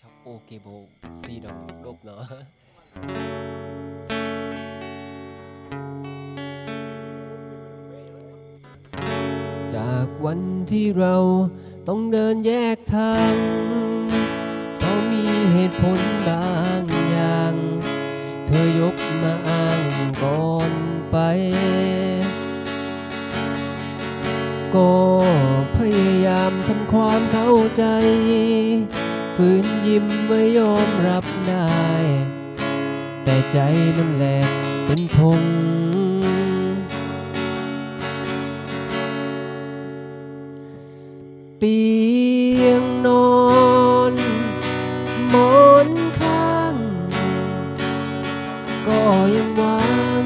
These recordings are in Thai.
ชอบโอเกโบซีดองลบเนาะจากวันที่เราต้องเดินแยกทางเพราะมีเหตุผลบางอย่าง เธอยกมาอ้างก่อนไป ก็พยายามทำความเข้าใจ ฝืนยิ้มไม่ยอมรับได้ แต่ใจนั่นแหละเป็นธงเตียงนอนหมอนข้าง ก็ยังวาง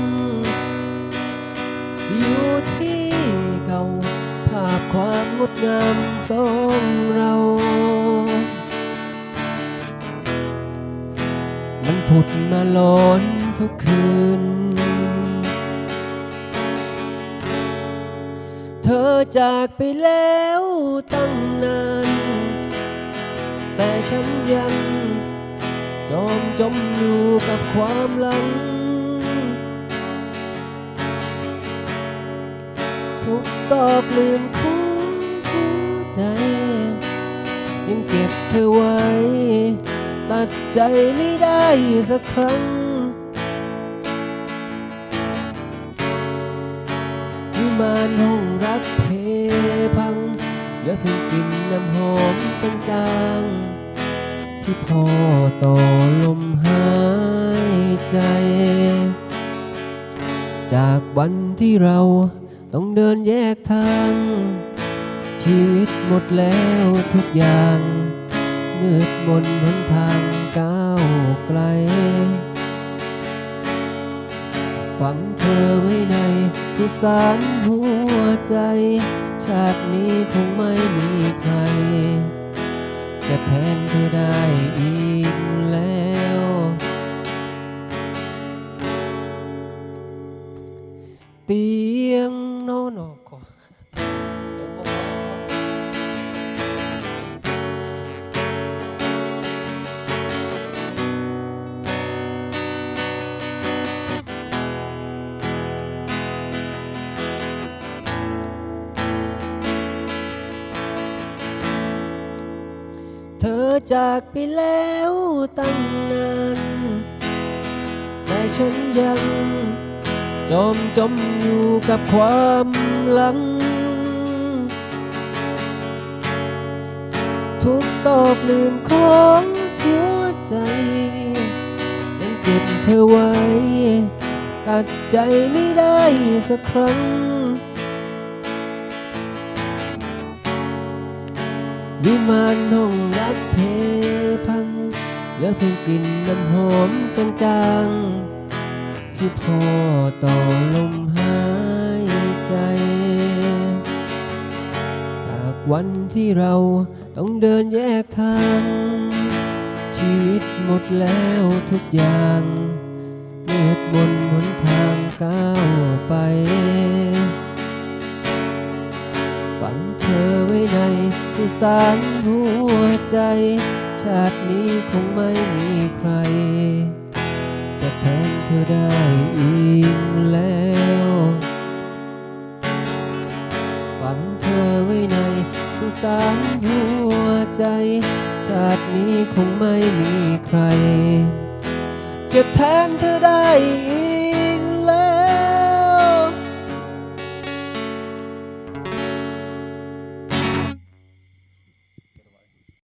อยู่ที่เก่า ภาพความงดงามสองเรา มันผุดมาลอนทุกคืน เธอจากไปแล้วตั้งนาน แต่ฉันยังจอมจมอยู่กับความหลัง ทุกซอกลืมคุ้มหัวใจ ยังเก็บเธอไว้ ตัดใจไม่ได้สักครั้ง วิมานห้องรักเพพังเหลือเพียงกลิ่นน้ำหอมจางๆที่พอต่อลมหายใจ จากวันที่เราต้องเดินแยกทาง ชีวิตหมดแล้วทุกอย่าง มืดมนหนทางก้าวไกล ฝังเธอไว้ในสุสานหัวใจ ชาตินี้คงไม่มีใคร จะแทนเธอได้อีกแล้วเตียงนอนออกก่อ เธอจากไปแล้วตั้งนาน แต่ฉันยังจมจมอยู่กับความหลัง ทุกซอกลืมของหัวใจ ยังเก็บเธอไว้ ตัดใจไม่ได้สักครั้ง วิมานห้องรักเพพังเหลือเพียงกลิ่นน้ำหอมจางๆที่พอต่อลมหายใจจากวันที่เราต้องเดินแยกทาง ชีวิตหมดแล้วทุกอย่าง สานหัวใจ ชาตินี้คงไม่มีใครจะแทนเธอได้อีกแล้วฝังเธอไว้ในสุสานหัวใจ ชาตินี้คงไม่มีใครจะแทนเธอได้อีก